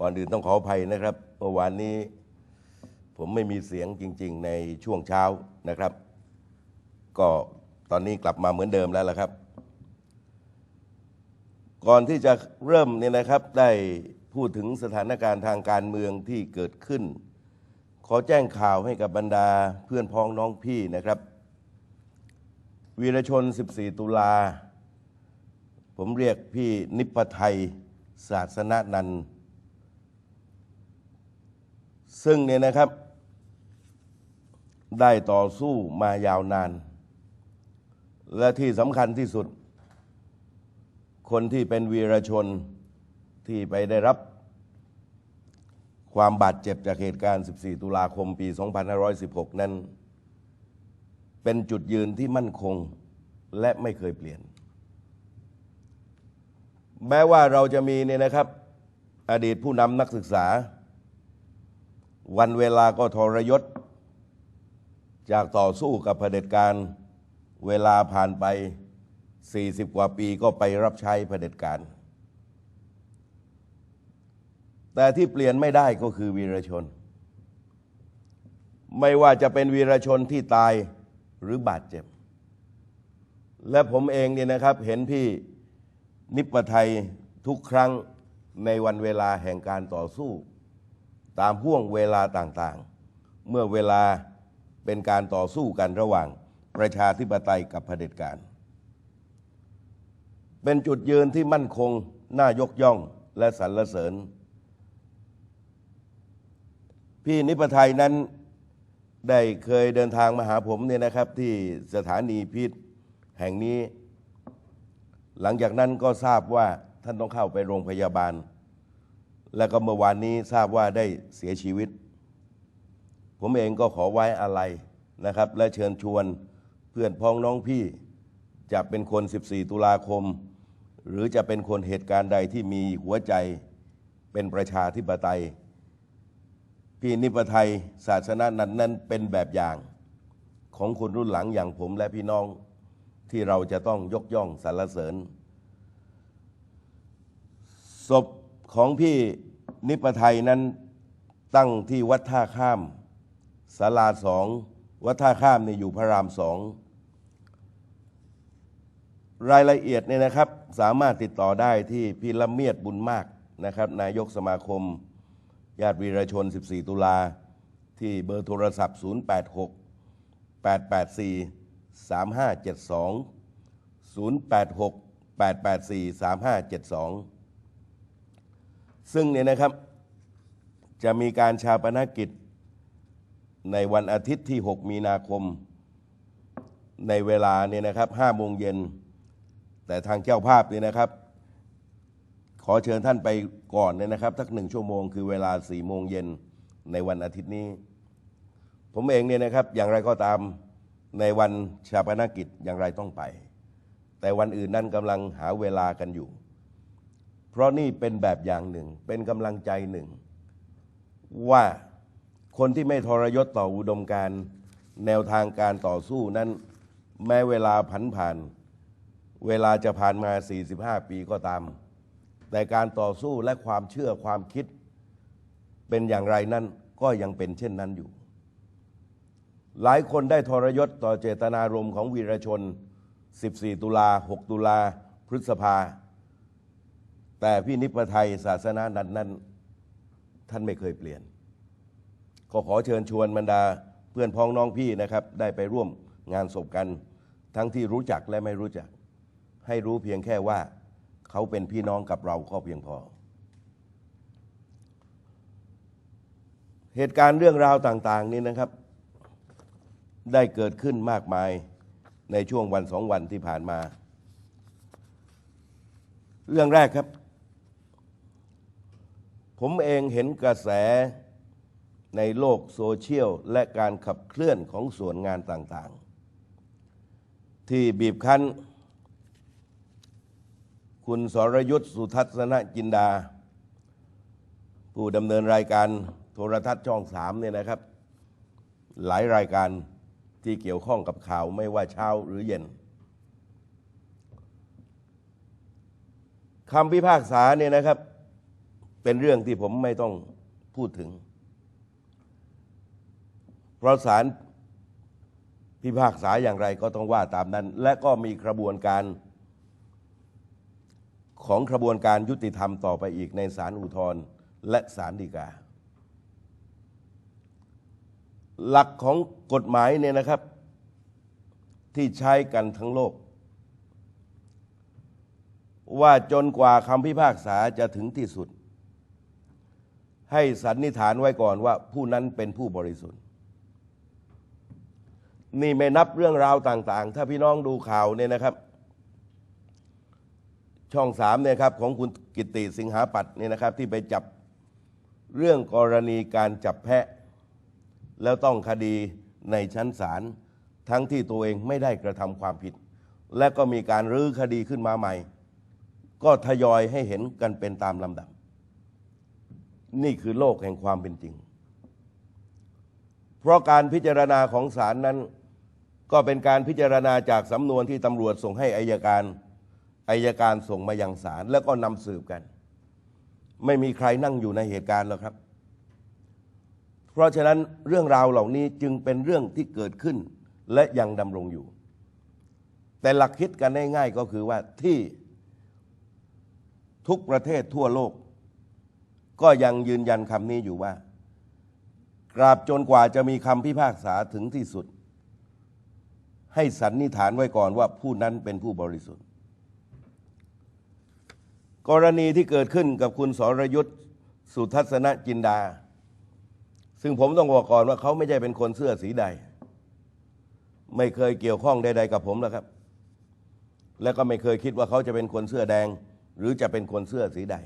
ก่อนอื่นต้องขออภัยนะครับเมื่อวานนี้ ผมไม่มีเสียงจริง ๆ ในช่วงเช้านะครับ ก็ตอนนี้กลับมาเหมือนเดิมแล้วล่ะครับ ก่อนที่จะเริ่มเนี่ยนะครับได้พูดถึงสถานการณ์ทางการเมืองที่เกิดขึ้น ขอแจ้งข่าวให้กับบรรดาเพื่อนพ้องน้องพี่นะครับวีรชน 14 ตุลา ผมเรียกพี่นิพไทยศาสนานันท์ ซึ่งเนี่ยนะครับ ได้ต่อสู้มายาวนาน และที่สำคัญที่สุด คนที่เป็นวีรชนที่ไปได้รับความบาดเจ็บจากเหตุการณ์ 14 ตุลาคม ปี 2516 นั้น เป็นจุดยืนที่มั่นคงและไม่เคยเปลี่ยน แม้ว่าเราจะมีเนี่ยนะครับ อดีตผู้นำนักศึกษา วันเวลาก็ทรยศ จากต่อสู้กับเผด็จการ เวลาผ่านไป 40 กว่าปีก็ไปรับใช้เผด็จการ แต่ที่เปลี่ยนไม่ได้ก็คือวีรชน ไม่ว่าจะเป็นวีรชนที่ตายหรือบาดเจ็บ และผมเองเนี่ยนะครับเห็นพี่นิปไทยทุกครั้งในวันเวลาแห่งการต่อสู้ ตามห่วงเวลาต่างๆ เมื่อเวลาเป็นการต่อสู้กันระหว่างประชาธิปไตยกับเผด็จการ เป็นจุดยืนที่มั่นคง น่ายกย่องและสรรเสริญ พี่นิปไทยนั้นได้เคยเดินทางมาหาผมเนี่ยนะครับที่สถานีพิษแห่งนี้ หลังจากนั้นก็ทราบว่าท่านต้องเข้าไปโรงพยาบาล และก็เมื่อวานนี้ทราบว่าได้เสียชีวิต ผมเองก็ขอไว้อะไรนะครับ และเชิญชวนเพื่อนพ้องน้องพี่จะเป็นคน 14 ตุลาคม หรือจะเป็นคนเหตุการณ์ใดที่มีหัวใจเป็นประชาธิปไตย พี่นิปไทยศาสนานั้นนั้นเป็นแบบอย่างของคนรุ่นหลังอย่างผมและพี่น้องที่เราจะต้องยกย่องสรรเสริญศพของพี่ นิปไทยนั้นตั้งที่วัดท่าข้ามศาลาสองวัดท่าข้ามเนี่ยอยู่พระรามสองรายละเอียดเนี่ยนะครับสามารถติดต่อได้ที่พี่ละเมียดบุญมากนะครับ นายกสมาคม ญาติวีรชน 14 ตุลา ที่เบอร์โทรศัพท์ 086 884 3572 086 884 3572 ซึ่งเนี่ยนะครับจะมีการชาปนกิจในวันอาทิตย์ที่ 6 มีนาคมในเวลาเนี่ยนะครับ5โมงเย็น แต่ทางเจ้าภาพเนี่ยนะครับ ขอเชิญท่านไปก่อนเนี่ยนะครับทักหนึ่งชั่วโมงคือเวลา4โมงเย็นในวันอาทิตย์นี้ ผมเองเนี่ยนะครับอย่างไรก็ตามในวันชาปนกิจอย่างไรต้องไป แต่วันอื่นนั้นกำลังหาเวลากันอยู่ เพราะนี่เป็นแบบอย่างหนึ่ง เป็นกำลังใจหนึ่ง ว่าคนที่ไม่ทรยศต่ออุดมการแนวทางการต่อสู้นั้น แม้เวลาผันผ่าน เวลาจะผ่านมา 45 ปีก็ตาม แต่การต่อสู้และความเชื่อความคิด เป็นอย่างไรนั่นก็ยังเป็นเช่นนั้นอยู่ หลายคนได้ทรยศต่อเจตนารมณ์ของวีรชน 14 ตุลา 6 ตุลา พฤษภา แต่พี่นิพไทยศาสนานั้นนั้นท่านไม่เคยเปลี่ยน ก็ขอเชิญชวนบรรดาเพื่อนพ้องน้องพี่นะครับ ได้ไปร่วมงานศพกัน ทั้งที่รู้จักและไม่รู้จัก ให้รู้เพียงแค่ว่าเขาเป็นพี่น้องกับเราก็เพียงพอ เหตุการณ์เรื่องราวต่าง ๆ นี้นะครับ ได้เกิดขึ้นมากมายในช่วงวันสองวันที่ผ่านมา เรื่องแรกครับ ผมเองเห็นกระแสในโลกโซเชียล และการขับเคลื่อนของส่วนงานต่างๆ ที่บีบคั้น คุณสรยุทธ์สุทัศนจินดา ผู้ดำเนินรายการโทรทัศน์ช่องสามเนี่ยนะครับ หลายรายการที่เกี่ยวข้องกับข่าวไม่ว่าเช้าหรือเย็นคำพิพากษาเนี่ยนะครับ เป็นเรื่องที่ผมไม่ต้องพูดถึง เพราะศาลพิพากษาอย่างไรก็ต้องว่าตามนั้น และก็มีกระบวนการของกระบวนการยุติธรรมต่อไปอีกในศาลอุทธรณ์และศาลฎีกา หลักของกฎหมายเนี่ยนะครับ ที่ใช้กันทั้งโลก ว่าจนกว่าคำพิพากษาจะถึงที่สุด ให้สันนิษฐานไว้ก่อนว่าผู้นั้นเป็นผู้บริสุทธิ์ นี่ไม่นับเรื่องราวต่าง ๆ ถ้าพี่น้องดูข่าวเนี่ยนะครับ ช่องสามเนี่ยครับของคุณกิติสิงหาปัตย์เนี่ยนะครับ ที่ไปจับเรื่องกรณีการจับแพะ แล้วต้องคดีในชั้นศาลทั้งที่ตัวเองไม่ได้กระทำความผิด และก็มีการรื้อคดีขึ้นมาใหม่ ก็ทยอยให้เห็นกันเป็นตามลำดับ นี่คือโลกแห่งความเป็นจริง เพราะการพิจารณาของศาลนั้น ก็เป็นการพิจารณาจากสำนวนที่ตำรวจส่งให้อายการอายการส่งมายังศาลแล้วก็นำสืบกัน ไม่มีใครนั่งอยู่ในเหตุการณ์หรอกครับ เพราะฉะนั้นเรื่องราวเหล่านี้จึงเป็นเรื่องที่เกิดขึ้น และยังดำรงอยู่ แต่หลักคิดกันง่ายๆก็คือว่าที่ทุกประเทศทั่วโลก ก็ยังยืนยันคำนี้อยู่ว่า กราบจนกว่าจะมีคำพิพากษาถึงที่สุด ให้สันนิษฐานไว้ก่อนว่าผู้นั้นเป็นผู้บริสุทธิ์ กรณีที่เกิดขึ้นกับคุณสรยุทธ์สุทัศนจินดา ซึ่งผมต้องบอกก่อนว่าเขาไม่ใช่เป็นคนเสื้อสีใด ไม่เคยเกี่ยวข้องใด ๆ กับผมแล้วครับ และก็ไม่เคยคิดว่าเขาจะเป็นคนเสื้อแดง หรือจะเป็นคนเสื้อสีใด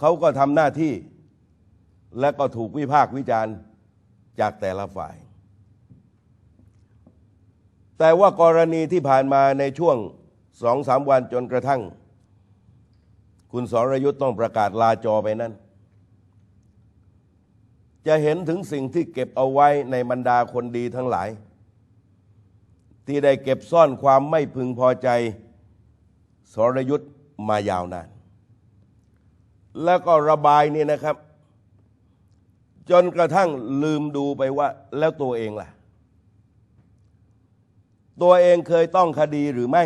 เขาก็ทำหน้าที่ และก็ถูกวิพากษ์วิจารณ์จากแต่ละฝ่าย แต่ว่ากรณีที่ผ่านมาในช่วงสองสามวันจนกระทั่ง คุณสรยุทธ์ต้องประกาศลาจอไปนั้น จะเห็นถึงสิ่งที่เก็บเอาไว้ในบรรดาคนดีทั้งหลาย ที่ได้เก็บซ่อนความไม่พึงพอใจสรยุทธ์มายาวนาน แล้วก็ระบายนี่นะครับ จนกระทั่งลืมดูไปว่า แล้วตัวเองล่ะ ตัวเองเคยต้องคดีหรือไม่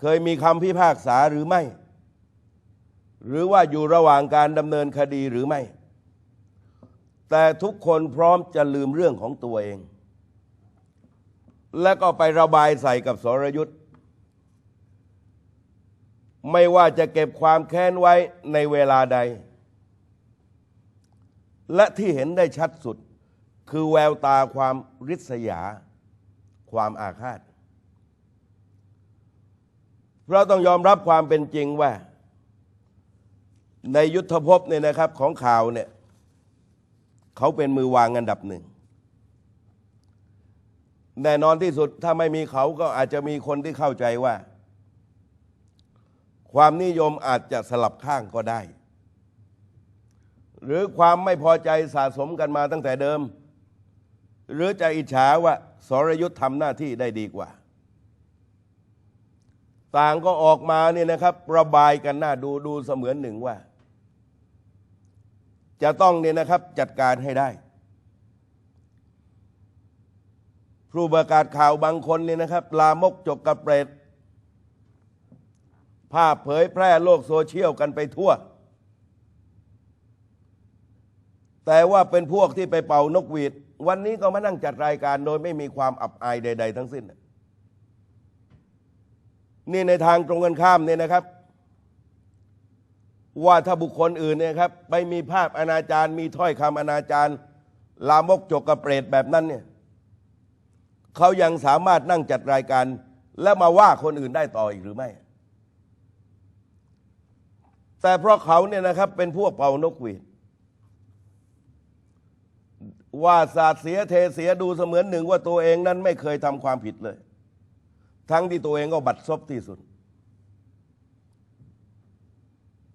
เคยมีคำพิพากษาหรือไม่ หรือว่าอยู่ระหว่างการดำเนินคดีหรือไม่ แต่ทุกคนพร้อมจะลืมเรื่องของตัวเอง และก็ไประบายใส่กับสรยุทธ ไม่ว่าจะเก็บความแค้นไว้ในเวลาใด และที่เห็นได้ชัดสุด คือแววตาความริษยา ความอาฆาต เราต้องยอมรับความเป็นจริงว่า ในยุทธภพเนี่ยนะครับของข่าวเนี่ยเขาเป็นมือวางอันดับหนึ่งแน่นอนที่สุดถ้าไม่มีเขาก็อาจจะมีคนที่เข้าใจว่า ความนิยมอาจจะสลับข้างก็ได้ หรือความไม่พอใจสะสมกันมาตั้งแต่เดิม หรือจะอิจฉาว่าสรยุทธ์ทำหน้าที่ได้ดีกว่า ต่างก็ออกมาเนี่ยนะครับ ระบายกันหน้าดูดูเสมือนหนึ่งว่า จะต้องเนี่ยนะครับจัดการให้ได้ผู้ประกาศข่าวบางคนเนี่ยนะครับ ลามกจกกระเปรต ภาพเผยแพร่โลกโซเชียลกันไปทั่ว แต่ว่าเป็นพวกที่ไปเป่านกหวีด วันนี้ก็มานั่งจัดรายการโดยไม่มีความอับอายใด ๆ ทั้งสิ้น นี่ในทางตรงกันข้ามเนี่ยนะครับ ว่าถ้าบุคคลอื่นเนี่ยครับ ไปมีภาพอนาจารมีถ้อยคำอนาจารลามกจกกระเปรตแบบนั้นเนี่ยเขายังสามารถนั่งจัดรายการและมาว่าคนอื่นได้ต่ออีกหรือไม่ แต่เพราะเขาเนี่ยนะครับเป็นพวกเป่านกหวีดว่าศาสตร์เสียเทเสียดูเสมือนหนึ่งว่าตัวเองนั้นไม่เคยทำความผิดเลย ทั้งที่ตัวเองก็บัดซบที่สุด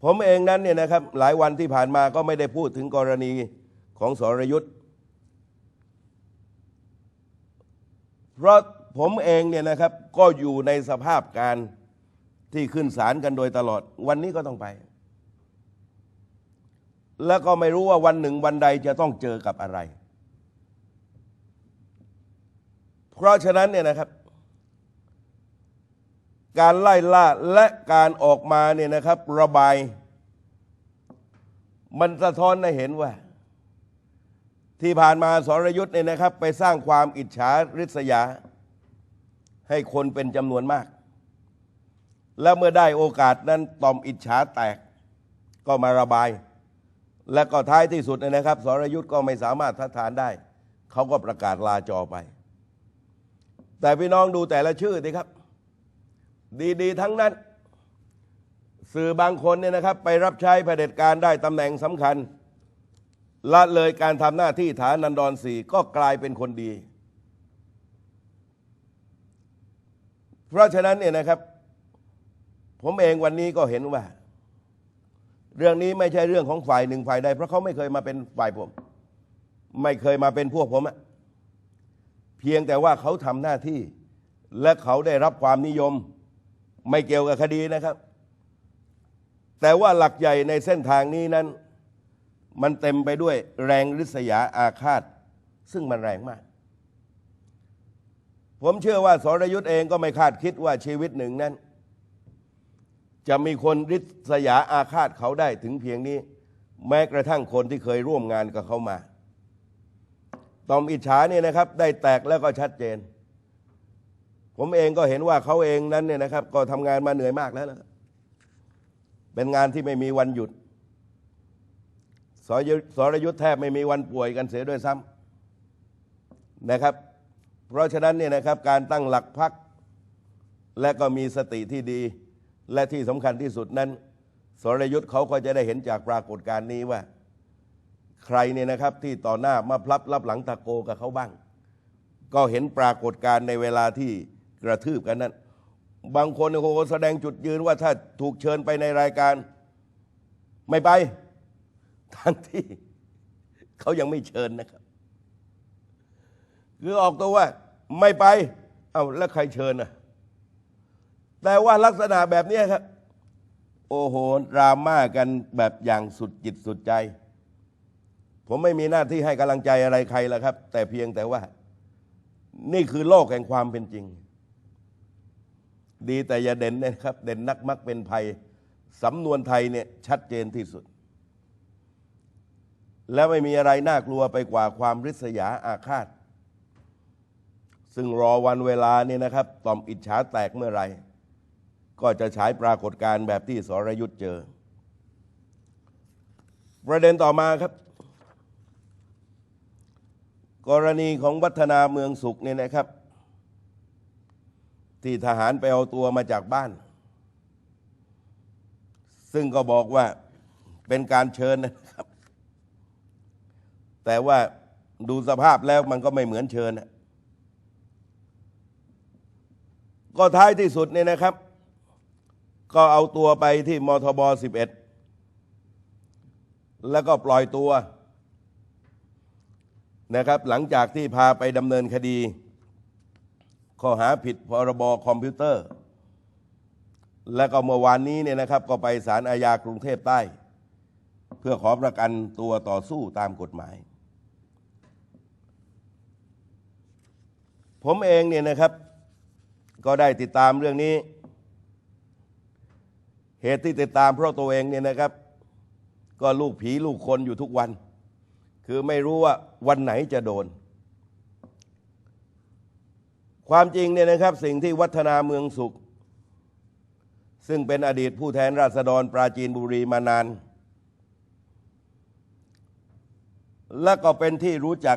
ผมเองนั้นเนี่ยนะครับ หลายวันที่ผ่านมาก็ไม่ได้พูดถึงกรณีของสรยุทธ์เพราะผมเองเนี่ยนะครับก็อยู่ในสภาพการที่ขึ้นศาลกันโดยตลอดวันนี้ก็ต้องไป แล้วก็ไม่รู้ว่าวันหนึ่งวันใดจะต้องเจอกับอะไร เพราะฉะนั้นเนี่ยนะครับ การไล่ล่าและการออกมาเนี่ยนะครับ ระบาย มันสะท้อนให้เห็นว่า ที่ผ่านมาสรยุทธ์เนี่ยนะครับ ไปสร้างความอิจฉาริษยา ให้คนเป็นจำนวนมาก แล้วเมื่อได้โอกาสนั้นตอมอิจฉาแตกก็มาระบาย และก็ท้ายที่สุดนยนะครับสรยุทธ์ก็ไม่สามารถทัดทานได้ เขาก็ประกาศลาจอไป แต่พี่น้องดูแต่ละชื่อสิครับ ดีๆ ทั้งนั้น สื่อบางคนเนี่ยนะครับ ไปรับใช้เผด็จการได้ตำแหน่งสำคัญละเลยการทำหน้าที่ฐานันดรสี่ก็กลายเป็นคนดี เพราะฉะนั้นเนี่ยนะครับ ผมเองวันนี้ก็เห็นว่า เรื่องนี้ไม่ใช่เรื่องของฝ่ายหนึ่งฝ่ายใด เพราะเขาไม่เคยมาเป็นฝ่ายผม ไม่เคยมาเป็นพวกผมอะเพียงแต่ว่าเขาทำหน้าที่ และเขาได้รับความนิยม ไม่เกี่ยวกับคดีนะครับ แต่ว่าหลักใหญ่ในเส้นทางนี้นั้น มันเต็มไปด้วยแรงริษยาอาฆาต ซึ่งมันแรงมาก ผมเชื่อว่าสรยุทธ์เองก็ไม่คาดคิดว่าชีวิตหนึ่งนั้น จะมีคนริษยาอาฆาตเขาได้ถึงเพียงนี้ แม้กระทั่งคนที่เคยร่วมงานกับเขามาตอมอิจฉาเนี่ยนะครับ ได้แตกแล้วก็ชัดเจน ผมเองก็เห็นว่าเขาเองนั้นเนี่ยนะครับ ก็ทำงานมาเหนื่อยมากแล้วนะเป็นงานที่ไม่มีวันหยุดสรยุทธ์สรยุทธ์แทบไม่มีวันป่วยกันเสียด้วยซ้ำนะครับ เพราะฉะนั้นเนี่ยนะครับการตั้งหลักพักและก็มีสติที่ดี และที่สำคัญที่สุดนั้น สรยุทธ์เขาก็จะได้เห็นจากปรากฏการณ์นี้ว่า ใครเนี่ยนะครับที่ต่อหน้ามาพลับรับหลังตะโกกับเขาบ้าง ก็เห็นปรากฏการณ์ในเวลาที่กระทืบกันนั้น บางคนโอ้โหแสดงจุดยืนว่าถ้าถูกเชิญไปในรายการไม่ไปทั้งที่เขายังไม่เชิญนะครับคือออกตัวว่าไม่ไปเอาแล้วใครเชิญอะ แต่ว่าลักษณะแบบนี้ครับ โอ้โหดราม่ากันแบบอย่างสุดจิตสุดใจ ผมไม่มีหน้าที่ให้กำลังใจอะไรใครและครับ แต่เพียงแต่ว่า นี่คือโลกแห่งความเป็นจริง ดีแต่อย่าเด่นนะครับ เด่นนักมักเป็นภัยสำนวนไทยเนี่ยชัดเจนที่สุด และไม่มีอะไรน่ากลัวไปกว่าความริษยาอาฆาตซึ่งรอวันเวลาเนี่ยนะครับ ต่อมอิจฉาแตกเมื่อไหร ก็จะฉายปรากฏการณ์แบบที่สรยุทธ์เจอ ประเด็นต่อมาครับ กรณีของวัฒนาเมืองสุขเนี่ยนะครับ ที่ทหารไปเอาตัวมาจากบ้าน ซึ่งก็บอกว่าเป็นการเชิญนะครับ แต่ว่าดูสภาพแล้วมันก็ไม่เหมือนเชิญนะก็ท้ายที่สุดเนี่ยนะครับ ก็เอาตัวไปที่มทบ11 แล้วก็ปล่อยตัวนะครับ หลังจากที่พาไปดำเนินคดี ข้อหาผิดพรบคอมพิวเตอร์ และก็เมื่อวานนี้เนี่ยนะครับ ก็ไปศาลอาญากรุงเทพใต้ เพื่อขอประกันตัวต่อสู้ตามกฎหมาย ผมเองเนี่ยนะครับ ก็ได้ติดตามเรื่องนี้ เหตุที่ติดตามเพราะตัวเองเนี่ยนะครับ ก็ลูกผีลูกคนอยู่ทุกวัน คือไม่รู้ว่าวันไหนจะโดน ความจริงเนี่ยนะครับสิ่งที่วัฒนาเมืองสุข ซึ่งเป็นอดีตผู้แทนราษฎรปราจีนบุรีมานาน และก็เป็นที่รู้จัก